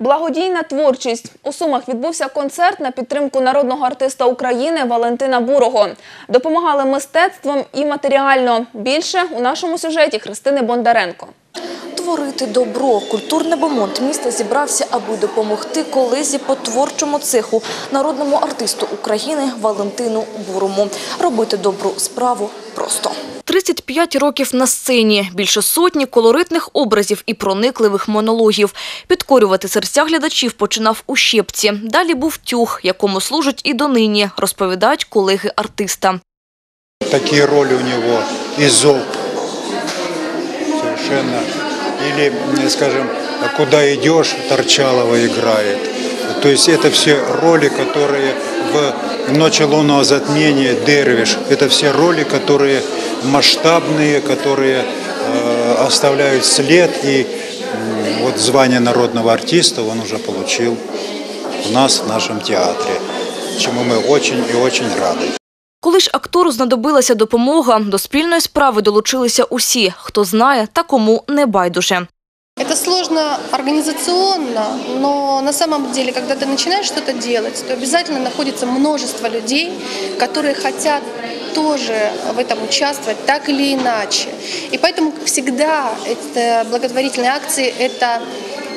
Благодійна творчість у Сумах відбувся концерт на підтримку народного артиста України Валентина Бурого. Допомагали мистецтвом і матеріально. Більше у нашому сюжеті Христини Бондаренко. Творити добро. Культурний бомонд міста зібрався, аби допомогти колезі по творчому цеху, народному артисту України Валентину Бурому. Робити добру справу просто. 35 років на сцені, більше сотні колоритних образів і проникливих монологів. Підкорювати серця глядачів починав у щепці. Далі був тюг, якому служить і донині, розповідають колеги артиста. такие роли у него изоб совершенно или скажем куда идешь торчалова играет то есть это все роли которые в ночи лунного затмения дервиш это все роли которые масштабные которые э, оставляют след и м, вот звание народного артиста он уже получил у нас в нашем театре чему мы очень и очень рады Коли ж актору знадобилася допомога, до спільної справи долучилися усі, хто знає та кому не байдуже. Это сложно организационно, но на самом деле, когда ты начинаешь что-то делать, то обязательно находится множество людей, которые хотят тоже в этом участвовать так или иначе. И поэтому как всегда это благотворительные акции это,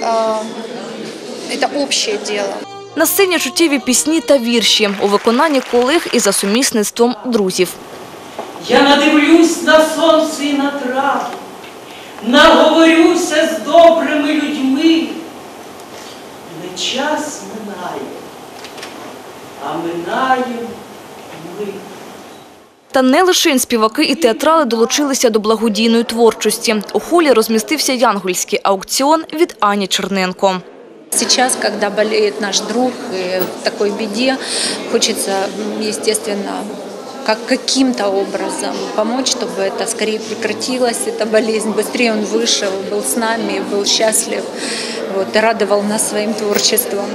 э, это общее дело. На сцені чуттєві пісні та вірші у виконанні колег і за сумісництвом друзів. Я надивлюсь на сонце і на траву, з добрими людьми. Не час минає, а минаємо ми. Та не лише співаки і театрали долучилися до благодійної творчості. У холі розмістився янгольський аукціон від Ані Черненко. Сейчас, когда болеет наш друг и в такой беде, хочется, естественно, как каким-то образом помочь, чтобы это скорее прекратилась, эта болезнь, быстрее он вышел, был с нами, был счастлив вот, и радовал нас своим творчеством.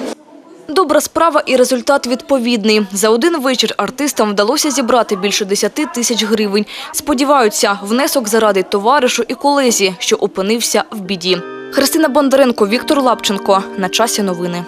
Добра справа і результат відповідний. За один вечір артистам вдалося зібрати більше 10 тисяч гривень. Сподіваються, внесок зарадить товаришу і колезі, що опинився в біді. Христина Бондаренко, Віктор Лапченко. На часі новини.